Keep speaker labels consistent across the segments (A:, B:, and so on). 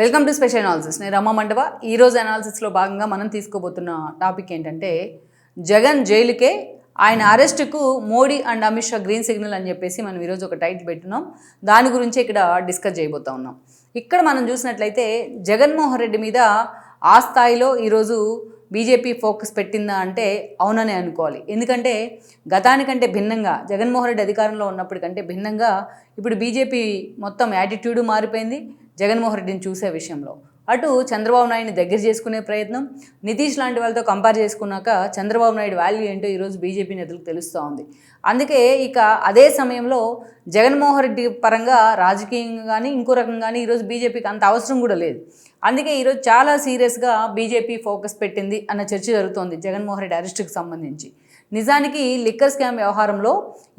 A: Welcome to special analysis నేను రమ్మ మండవ. ఈరోజు అనాలిసిస్లో భాగంగా మనం తీసుకోబోతున్న టాపిక్ ఏంటంటే జగన్ జైలుకే ఆయన అరెస్టుకు Modi and Amit Shah green signal అని చెప్పేసి మనం ఈరోజు ఒక టైట్ పెట్టున్నాం. దాని గురించి ఇక్కడ డిస్కస్ చేయబోతా ఉన్నాం. ఇక్కడ మనం చూసినట్లయితే జగన్మోహన్ రెడ్డి మీద ఆ స్థాయిలో ఈరోజు బీజేపీ ఫోకస్ పెట్టిందా అంటే అవుననే అనుకోవాలి. ఎందుకంటే గతానికంటే భిన్నంగా జగన్మోహన్ రెడ్డి అధికారంలో ఉన్నప్పటికంటే భిన్నంగా ఇప్పుడు బీజేపీ మొత్తం యాటిట్యూడ్ మారిపోయింది. జగన్మోహన్ రెడ్డిని చూసే విషయంలో. అటు చంద్రబాబు నాయుడిని దగ్గర చేసుకునే ప్రయత్నం నితీష్ లాంటి వాళ్ళతో కంపేర్ చేసుకున్నాక చంద్రబాబు నాయుడు వాల్యూ ఏంటో ఈరోజు బీజేపీ నేతలకు తెలుస్తూ ఉంది. అందుకే ఇక అదే సమయంలో జగన్మోహన్ రెడ్డి పరంగా రాజకీయంగా కానీ ఇంకో రకంగా కానీ ఈరోజు బీజేపీకి అంత అవసరం కూడా లేదు. అందుకే ఈరోజు చాలా సీరియస్గా బీజేపీ ఫోకస్ పెట్టింది అన్న చర్చ జరుగుతోంది జగన్మోహన్ రెడ్డి అరెస్టుకు సంబంధించి. నిజానికి లిక్కర్ స్కామ్ వ్యవహారంలో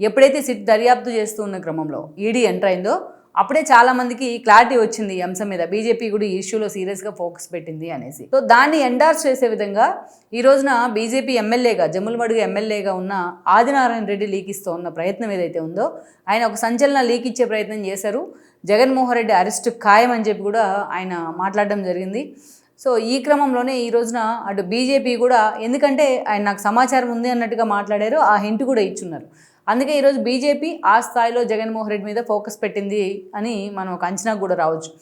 A: ఎప్పుడైతే సిట్ దర్యాప్తు చేస్తూ ఉన్న క్రమంలో ఈడీ ఎంటర్ అయిందో అప్పుడే చాలా మందికి క్లారిటీ వచ్చింది ఈ అంశం మీద. బీజేపీ కూడా ఈ ఇష్యూలో సీరియస్గా ఫోకస్ పెట్టింది అనేసి. సో దాన్ని ఎండార్స్ చేసే విధంగా ఈ రోజున బీజేపీ ఎమ్మెల్యేగా జమ్ములమడుగు ఎమ్మెల్యేగా ఉన్న ఆదినారాయణ రెడ్డి లీక్ ఇస్తూ ఉన్న ప్రయత్నం ఏదైతే ఉందో ఆయన ఒక సంచలన లీక్ ఇచ్చే ప్రయత్నం చేశారు. జగన్మోహన్ రెడ్డి అరెస్ట్ ఖాయం అని చెప్పి కూడా ఆయన మాట్లాడడం జరిగింది. సో ఈ క్రమంలోనే ఈ రోజున అటు బీజేపీ కూడా ఎందుకంటే ఆయన నాకు సమాచారం ఉంది అన్నట్టుగా మాట్లాడారు ఆ హింట్ కూడా ఇచ్చున్నారు. అందుకే ఈరోజు బీజేపీ ఆ స్థాయిలో జగన్మోహన్ రెడ్డి మీద ఫోకస్ పెట్టింది అని మనం ఒక అంచనా కూడా రావచ్చు.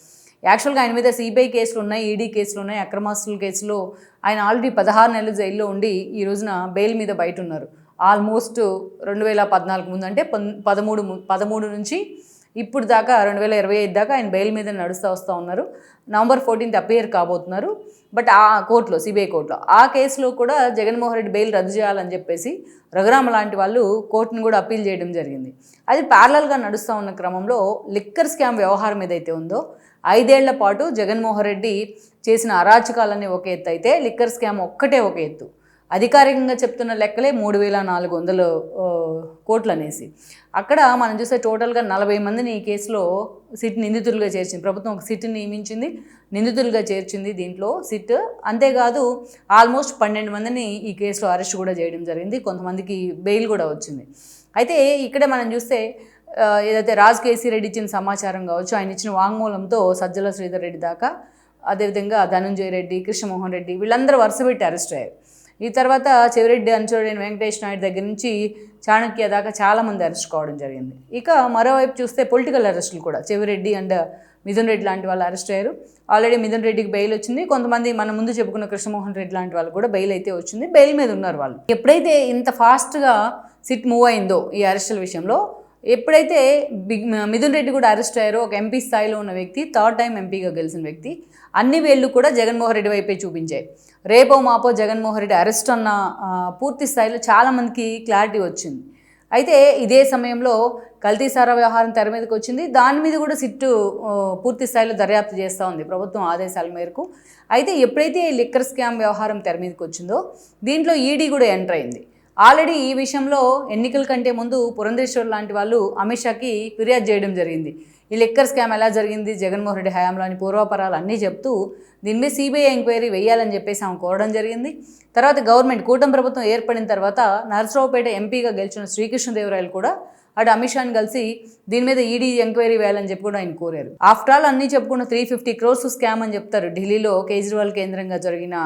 A: యాక్చువల్గా ఆయన మీద సిబిఐ కేసులు ఉన్నాయి ఈడీ కేసులు ఉన్నాయి అక్రమాస్తుల కేసులో. ఆయన ఆల్రెడీ పదహారు నెలలు జైల్లో ఉండి ఈ రోజున బెయిల్ మీద బయట ఉన్నారు. ఆల్మోస్ట్ రెండు వేల పద్నాలుగు ముందు అంటే పదమూడు ము- పదమూడు నుంచి ఇప్పుడు దాకా రెండు వేల ఇరవై ఐదు దాకా ఆయన బెయిల్ మీద నడుస్తూ వస్తూ ఉన్నారు. నవంబర్ ఫోర్టీన్త్ అపియర్ కాబోతున్నారు. బట్ ఆ కోర్టులో సిబిఐ కోర్టులో ఆ కేసులో కూడా జగన్మోహన్ రెడ్డి బెయిల్ రద్దు చేయాలని చెప్పేసి రఘురామ లాంటి వాళ్ళు కోర్టును కూడా అప్పీల్ చేయడం జరిగింది. అది ప్యారలల్గా నడుస్తూ ఉన్న క్రమంలో లిక్కర్ స్కామ్ వ్యవహారం ఏదైతే ఉందో ఐదేళ్ళ పాటు జగన్మోహన్ రెడ్డి చేసిన అరాచకాలన్నీ ఒక ఎత్తు అయితే లిక్కర్ స్కామ్ ఒక్కటే ఒక ఎత్తు. అధికారికంగా చెప్తున్న లెక్కలే మూడు వేల నాలుగు వందలు కోట్లు అనేసి అక్కడ మనం చూస్తే టోటల్గా నలభై మందిని ఈ కేసులో సిట్ నిందితులుగా చేర్చింది. ప్రభుత్వం ఒక సిట్ నియమించింది నిందితులుగా చేర్చింది దీంట్లో సిట్. అంతేకాదు ఆల్మోస్ట్ పన్నెండు మందిని ఈ కేసులో అరెస్ట్ కూడా చేయడం జరిగింది. కొంతమందికి బెయిల్ కూడా వచ్చింది. అయితే ఇక్కడే మనం చూస్తే ఏదైతే రాజ్ కేసీ రెడ్డి ఇచ్చిన సమాచారం కావచ్చు ఆయన ఇచ్చిన వాంగ్మూలంతో సజ్జల శ్రీధర్ రెడ్డి దాకా అదేవిధంగా ధనంజయ రెడ్డి కృష్ణమోహన్ రెడ్డి వీళ్ళందరూ వరుస పెట్టి అరెస్ట్ అయ్యారు. ఈ తర్వాత చెవిరెడ్డి అంచోడైన వెంకటేష్ నాయుడు దగ్గర నుంచి చాణక్య దాకా చాలామంది అరెస్ట్ కావడం జరిగింది. ఇక మరోవైపు చూస్తే పొలిటికల్ అరెస్టులు కూడా. చెవిరెడ్డి అండ్ మిథున్ రెడ్డి లాంటి వాళ్ళు అరెస్ట్ అయ్యారు. ఆల్రెడీ మిథున్ రెడ్డికి బెయిల్ వచ్చింది. కొంతమంది మన ముందు చెప్పుకున్న కృష్ణమోహన్ రెడ్డి లాంటి వాళ్ళు కూడా బెయిల్ అయితే వచ్చింది. బెయిల్ మీద ఉన్నారు వాళ్ళు. ఎప్పుడైతే ఇంత ఫాస్ట్గా సిట్ మూవ్ అయిందో ఈ అరెస్టుల విషయంలో ఎప్పుడైతే బిగ్ మిథున్ రెడ్డి కూడా అరెస్ట్ అయ్యారో ఒక ఎంపీ స్థాయిలో ఉన్న వ్యక్తి థర్డ్ టైం ఎంపీగా గెలిచిన వ్యక్తి అన్ని వేళ్ళు కూడా జగన్మోహన్ రెడ్డి వైపే చూపించాయి. రేపో మాపో జగన్మోహన్ రెడ్డి అరెస్ట్ అన్న పూర్తి స్థాయిలో చాలామందికి క్లారిటీ వచ్చింది. అయితే ఇదే సమయంలో కల్తీసార వ్యవహారం తెర మీదకి వచ్చింది. దాని మీద కూడా సిట్టు పూర్తి స్థాయిలో దర్యాప్తు చేస్తూ ఉంది ప్రభుత్వం ఆదేశాల మేరకు. అయితే ఎప్పుడైతే ఈ లిక్కర్ స్కామ్ వ్యవహారం తెర మీదకి వచ్చిందో దీంట్లో ఈడీ కూడా ఎంటర్ అయింది. ఆల్రెడీ ఈ విషయంలో ఎన్నికల కంటే ముందు పురంధేశ్వర్ లాంటి వాళ్ళు అమిత్ షాకి ఫిర్యాదు చేయడం జరిగింది. ఈ లెక్కర్ స్కామ్ ఎలా జరిగింది? జగన్మోహన్ రెడ్డి హయాంలోని పూర్వాపరాలు అన్నీ చెప్తూ దీని మీద సిబిఐ ఎంక్వైరీ వేయాలని చెప్పేసి ఆమె కోరడం జరిగింది. తర్వాత గవర్నమెంట్ కూటమి ప్రభుత్వం ఏర్పడిన తర్వాత నరసరావుపేట ఎంపీగా గెలిచిన శ్రీకృష్ణదేవరాయలు కూడా అటు అమిత్ షాని కలిసి దీని మీద ఈడీ ఎంక్వైరీ వేయాలని చెప్పి కూడా ఆయన కోరారు. ఆఫ్టర్ ఆల్ అన్నీ చెప్పుకున్న త్రీ ఫిఫ్టీ క్రోర్స్ స్కామ్ అని చెప్తారు. ఢిల్లీలో కేజ్రీవాల్ కేంద్రంగా జరిగిన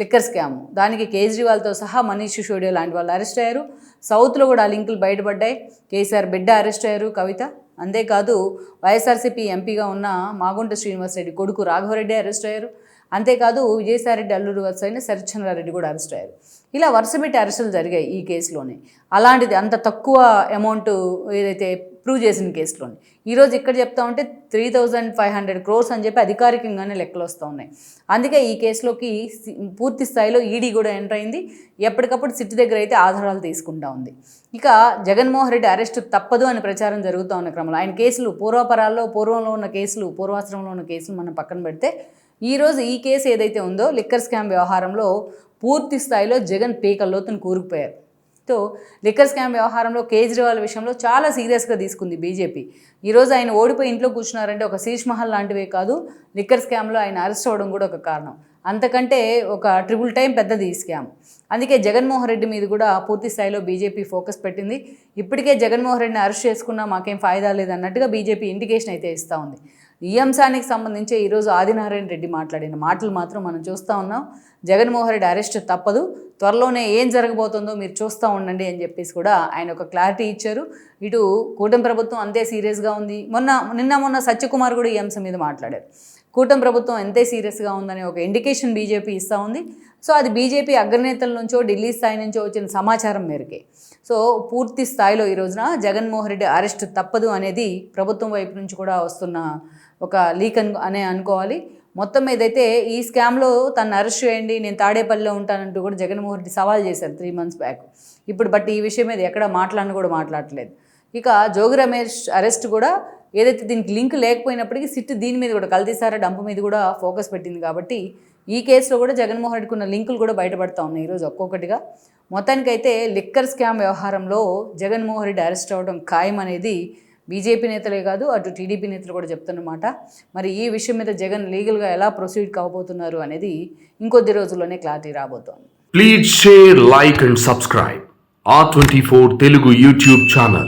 A: లిక్కర్ స్కామ్. దానికి కేజ్రీవాల్తో సహా మనీష్ సిసోడియా లాంటి వాళ్ళు అరెస్ట్ అయ్యారు. సౌత్లో కూడా లింకులు బయటపడ్డాయి. కేసీఆర్ బిడ్డ అరెస్ట్ అయ్యారు కవిత. అంతేకాదు వైఎస్ఆర్సీపీ ఎంపీగా ఉన్న మాగుంట శ్రీనివాసరెడ్డి కొడుకు రాఘవరెడ్డి అరెస్ట్ అయ్యారు. అంతేకాదు విజయసాయిరెడ్డి అల్లుడు వరుస అయిన సరిచంద్రారెడ్డి కూడా అరెస్ట్ అయ్యారు. ఇలా వరుస పెట్టి అరెస్టులు జరిగాయి ఈ కేసులోనే. అలాంటిది అంత తక్కువ అమౌంట్ ఏదైతే ప్రూవ్ చేసిన కేసులోని. ఈరోజు ఇక్కడ చెప్తా ఉంటే three thousand five hundred crores అని చెప్పి అధికారికంగానే లెక్కలు వస్తూ ఉన్నాయి. అందుకే ఈ కేసులోకి పూర్తి స్థాయిలో ఈడీ కూడా ఎంటర్ అయింది. ఎప్పటికప్పుడు సిటీ దగ్గర అయితే ఆధారాలు తీసుకుంటా ఉంది. ఇక జగన్మోహన్ రెడ్డి అరెస్ట్ తప్పదు అని ప్రచారం జరుగుతూ ఉన్న క్రమంలో ఆయన కేసులు పూర్వపరాల్లో పూర్వంలో ఉన్న కేసులు పూర్వాశ్రమంలో ఉన్న కేసులు మనం పక్కన పెడితే ఈరోజు ఈ కేసు ఏదైతే ఉందో లిక్కర్ స్కామ్ వ్యవహారంలో పూర్తి స్థాయిలో జగన్ పీకల్లోతను కూరుకుపోయారు. తో లిక్కర్ స్కామ్ వ్యవహారంలో కేజ్రీవాల్ విషయంలో చాలా సీరియస్గా తీసుకుంది బీజేపీ. ఈరోజు ఆయన ఓడిపోయి ఇంట్లో కూర్చున్నారంటే ఒక శీష్ మహల్ లాంటివే కాదు లిక్కర్ స్కామ్లో ఆయన అరెస్ట్ అవ్వడం కూడా ఒక కారణం. అంతకంటే ఒక ట్రిపుల్ టైం పెద్దది ఈ స్కామ్. అందుకే జగన్మోహన్ రెడ్డి మీద కూడా పూర్తి స్థాయిలో బీజేపీ ఫోకస్ పెట్టింది. ఇప్పటికే జగన్మోహన్ రెడ్డిని అరెస్ట్ చేసుకున్నా మాకేం ఫాయిదా లేదన్నట్టుగా బీజేపీ ఇండికేషన్ అయితే ఇస్తూ ఉంది. ఈ అంశానికి సంబంధించి ఈరోజు ఆదినారాయణ రెడ్డి మాట్లాడిన మాటలు మాత్రం మనం చూస్తూ ఉన్నాం. జగన్మోహన్ రెడ్డి అరెస్ట్ తప్పదు. త్వరలోనే ఏం జరగబోతుందో మీరు చూస్తూ ఉండండి అని చెప్పేసి కూడా ఆయన ఒక క్లారిటీ ఇచ్చారు. ఇటు కూటమి ప్రభుత్వం అంతే సీరియస్గా ఉంది. మొన్న నిన్న మొన్న సత్యకుమార్ కూడా ఈ అంశం మీద మాట్లాడారు. కూటమి ప్రభుత్వం ఎంతే సీరియస్గా ఉందని ఒక ఇండికేషన్ బీజేపీ ఇస్తూ ఉంది. సో అది బీజేపీ అగ్రనేతల నుంచో ఢిల్లీ స్థాయి నుంచో వచ్చిన సమాచారం మేరకే. సో పూర్తి స్థాయిలో ఈ రోజున జగన్మోహన్ రెడ్డి అరెస్ట్ తప్పదు అనేది ప్రభుత్వం వైపు నుంచి కూడా వస్తున్న ఒక లీక్ అను అనే అనుకోవాలి. మొత్తం ఏదైతే ఈ స్కామ్లో తను అరెస్ట్ చేయండి నేను తాడేపల్లిలో ఉంటానంటూ కూడా జగన్మోహన్ రెడ్డి సవాల్ చేశారు త్రీ మంత్స్ బ్యాక్. ఇప్పుడు బట్ ఈ విషయం మీద ఎక్కడ మాట్లాడిన కూడా మాట్లాడట్లేదు. ఇక జోగి రమేష్ అరెస్ట్ కూడా ఏదైతే దీనికి లింక్ లేకపోయినప్పటికీ సిట్ దీని మీద కూడా కల్తీసారా డంపు మీద కూడా ఫోకస్ పెట్టింది కాబట్టి ఈ కేసులో కూడా జగన్మోహన్ రెడ్డికి ఉన్న లింకులు కూడా బయటపడతా ఉన్నాయి ఈరోజు ఒక్కొక్కటిగా. మొత్తానికైతే లిక్కర్ స్కామ్ వ్యవహారంలో జగన్మోహన్ రెడ్డి అరెస్ట్ అవ్వడం ఖాయం అనేది బీజేపీ నేతలే కాదు అటు టీడీపీ నేతలు కూడా చెప్తున్నమాట మరి ఈ విషయం మీద జగన్ లీగల్గా ఎలా ప్రొసీడ్ కాకపోతున్నారు అనేది ఇంకొద్ది రోజుల్లోనే క్లారిటీ రాబోతోంది
B: Please share, like, and subscribe. R24 Telugu YouTube channel.